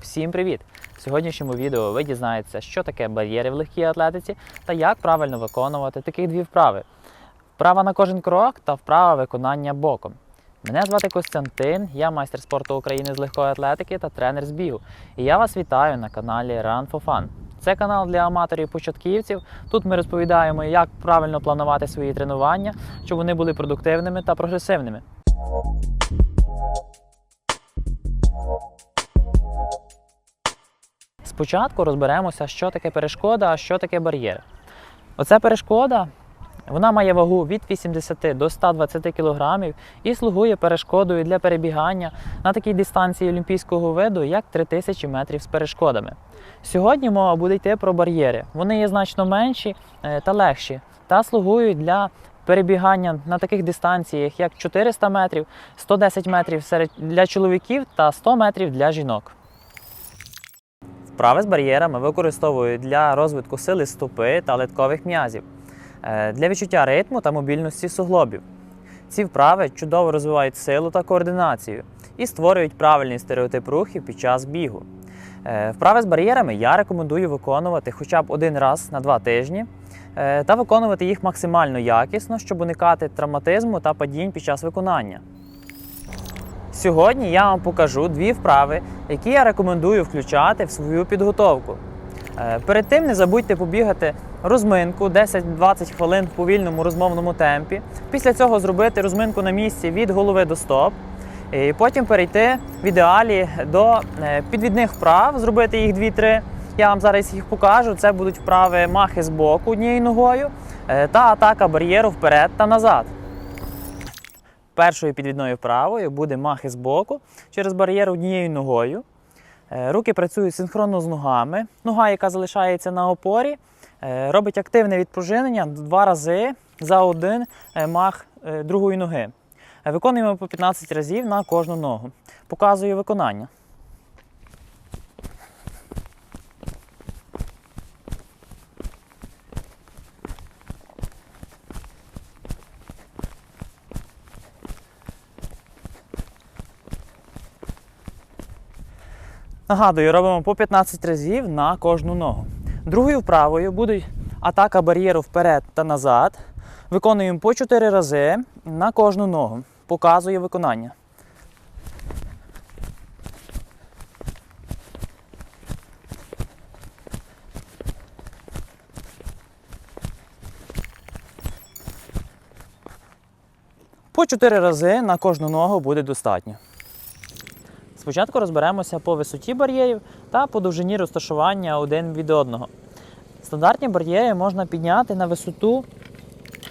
Всім привіт! В сьогоднішньому відео ви дізнаєтеся, що таке бар'єри в легкій атлетиці та як правильно виконувати такі дві вправи: вправа на кожен крок та вправа виконання боком. Мене звати Костянтин, я майстер спорту України з легкої атлетики та тренер з бігу. І я вас вітаю на каналі Run for Fun. Це канал для аматорів-початківців. Тут ми розповідаємо, як правильно планувати свої тренування, щоб вони були продуктивними та прогресивними. Спочатку розберемося, що таке перешкода, а що таке бар'єр. Оця перешкода вона має вагу від 80 до 120 кг і слугує перешкодою для перебігання на такій дистанції олімпійського виду, як 3000 метрів з перешкодами. Сьогодні мова буде йти про бар'єри. Вони є значно менші е, та легші та слугують для перебігання на таких дистанціях, як 400 метрів, 110 метрів для чоловіків та 100 метрів для жінок. Вправи з бар'єрами використовують для розвитку сили стопи та литкових м'язів, е, для відчуття ритму та мобільності суглобів. Ці вправи чудово розвивають силу та координацію і створюють правильний стереотип рухів під час бігу. Е, Вправи з бар'єрами я рекомендую виконувати хоча б один раз на два тижні е, та виконувати їх максимально якісно, щоб уникати травматизму та падінь під час виконання. Сьогодні я вам покажу дві вправи, які я рекомендую включати в свою підготовку. Е, Перед тим не забудьте побігати розминку 10-20 хвилин в повільному розмовному темпі. Після цього зробити розминку на місці від голови до стоп. І потім перейти в ідеалі до е, підвідних вправ, зробити їх 2-3. Я вам зараз їх покажу. Це будуть вправи махи з боку однією ногою е, та атака бар'єру вперед та назад. Першою підвідною правою буде махи з боку через бар'єр однією ногою. Е, Руки працюють синхронно з ногами. Нога, яка залишається на опорі, е, робить активне відпружинення два рази за один е, мах другої ноги. Виконуємо по 15 разів на кожну ногу. Показую виконання. Нагадую, робимо по 15 разів на кожну ногу. Другою вправою буде атака бар'єру вперед та назад. Виконуємо по 4 рази на кожну ногу. Показую виконання. По 4 рази на кожну ногу буде достатньо. Спочатку розберемося по висоті бар'єрів та по довжині розташування один від одного. Стандартні бар'єри можна підняти на висоту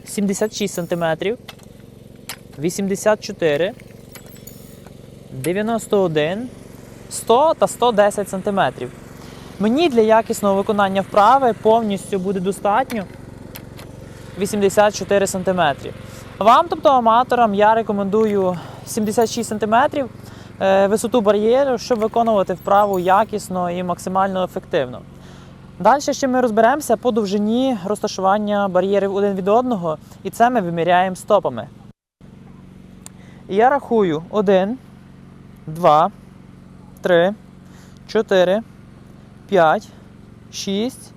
76 см, 84, 91, 100 та 110 см. Мені для якісного виконання вправи повністю буде достатньо 84 см. Вам, тобто аматорам, я рекомендую 76 см висоту бар'єру, щоб виконувати вправу якісно і максимально ефективно. Далі ще ми розберемося по довжині розташування бар'єрів один від одного, і це ми виміряємо стопами. Я рахую 1, 2, 3, 4, 5, 6,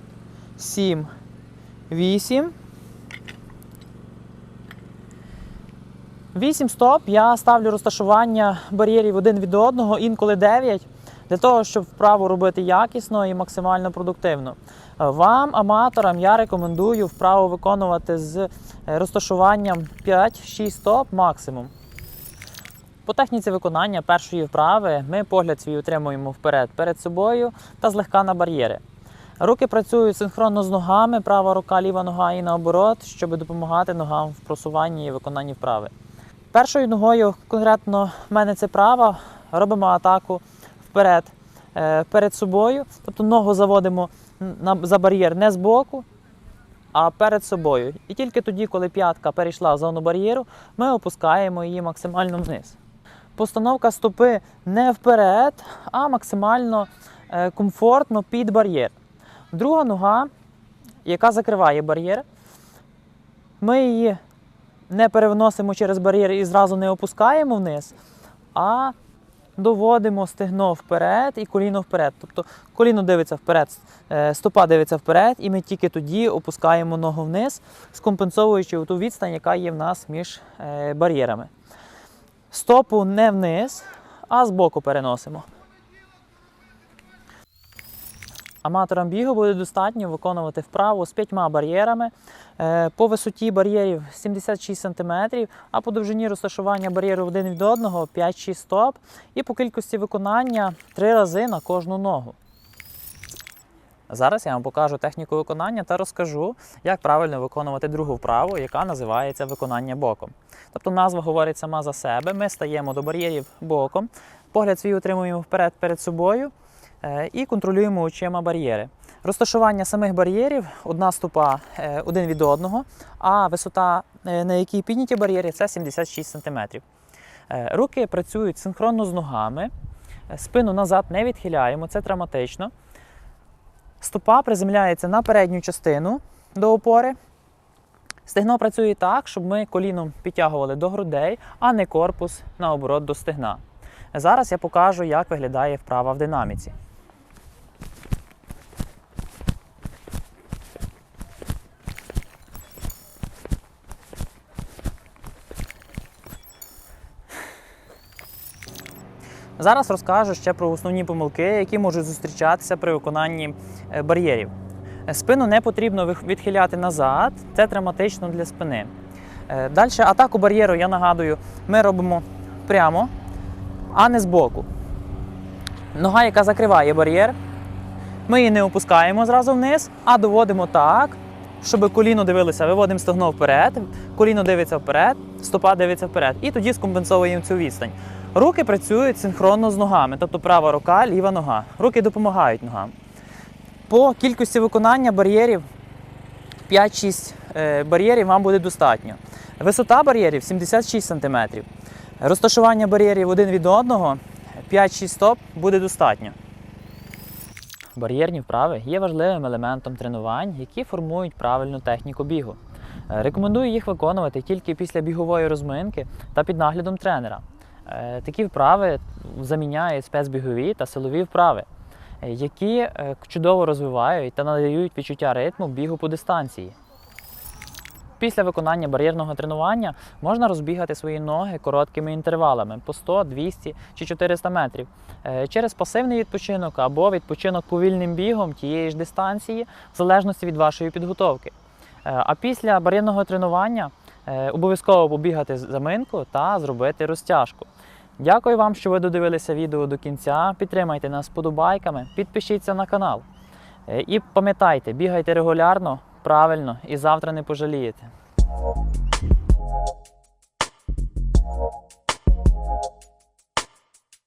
7, 8. 8 стоп я ставлю розташування бар'єрів один від одного, інколи 9, для того, щоб вправу робити якісно і максимально продуктивно. Вам, аматорам, я рекомендую вправу виконувати з е, розташуванням 5-6 стоп максимум. По техніці виконання першої вправи ми погляд свій утримуємо вперед перед собою та злегка на бар'єри. Руки працюють синхронно з ногами, права рука, ліва нога і наоборот, щоб допомагати ногам в просуванні і виконанні вправи. Першою ногою, конкретно в мене це права, робимо атаку вперед е, перед собою. Тобто ногу заводимо за бар'єр не збоку, а перед собою. І тільки тоді, коли п'ятка перейшла в зону бар'єру, ми опускаємо її максимально вниз. Постановка стопи не вперед, а максимально е, комфортно під бар'єр. Друга нога, яка закриває бар'єр, ми її не перевносимо через бар'єр і зразу не опускаємо вниз, а доводимо стегно вперед і коліно вперед. Тобто коліно дивиться вперед, е, стопа дивиться вперед, і ми тільки тоді опускаємо ногу вниз, скомпенсовуючи ту відстань, яка є в нас між е, бар'єрами. Стопу не вниз, а збоку переносимо. Аматорам бігу буде достатньо виконувати вправу з п'ятьма бар'єрами. Е, По висоті бар'єрів 76 см, а по довжині розташування бар'єрів один від одного 5-6 стоп. І по кількості виконання 3 рази на кожну ногу. Зараз я вам покажу техніку виконання та розкажу, як правильно виконувати другу вправу, яка називається виконання боком. Тобто назва говорить сама за себе. Ми стаємо до бар'єрів боком, погляд свій утримуємо вперед перед собою е, і контролюємо очима бар'єри. Розташування самих бар'єрів одна стопа е, один від одного, а висота, е, на якій підняті бар'єри, це 76 см. Е, Руки працюють синхронно з ногами, спину назад не відхиляємо, це травматично. Стопа приземляється на передню частину до опори. Стегно працює так, щоб ми коліном підтягували до грудей, а не корпус наоборот до стегна. Зараз я покажу, як виглядає вправа в динаміці. Зараз розкажу ще про основні помилки, які можуть зустрічатися при виконанні е, бар'єрів. Е, Спину не потрібно відхиляти назад, це травматично для спини. Далі атаку бар'єру, я нагадую, ми робимо прямо, а не збоку. Нога, яка закриває бар'єр, ми її не опускаємо зразу вниз, а доводимо так, щоб коліно дивилося, виводимо стегно вперед, коліно дивиться вперед, стопа дивиться вперед. І тоді скомпенсовуємо цю відстань. Руки працюють синхронно з ногами, тобто права рука, ліва нога. Руки допомагають ногам. По кількості виконання бар'єрів 5-6 е, бар'єрів вам буде достатньо. Висота бар'єрів 76 см. Розташування бар'єрів один від одного 5-6 стоп буде достатньо. Бар'єрні вправи є важливим елементом тренувань, які формують правильну техніку бігу. Е, Рекомендую їх виконувати тільки після бігової розминки та під наглядом тренера. Е, Такі вправи заміняють спецбігові та силові вправи, е, які чудово розвивають та надають відчуття ритму бігу по дистанції. Після виконання бар'єрного тренування можна розбігати свої ноги короткими інтервалами по 100, 200 чи 400 метрів через пасивний відпочинок або відпочинок повільним бігом тієї ж дистанції, в залежності від вашої підготовки. Е, А після бар'єрного тренування е, обов'язково побігати заминку та зробити розтяжку. Дякую вам, що ви додивилися відео до кінця. Підтримайте нас подобайками, підпишіться на канал. Е, І пам'ятайте, бігайте регулярно, правильно і завтра не пожалієте.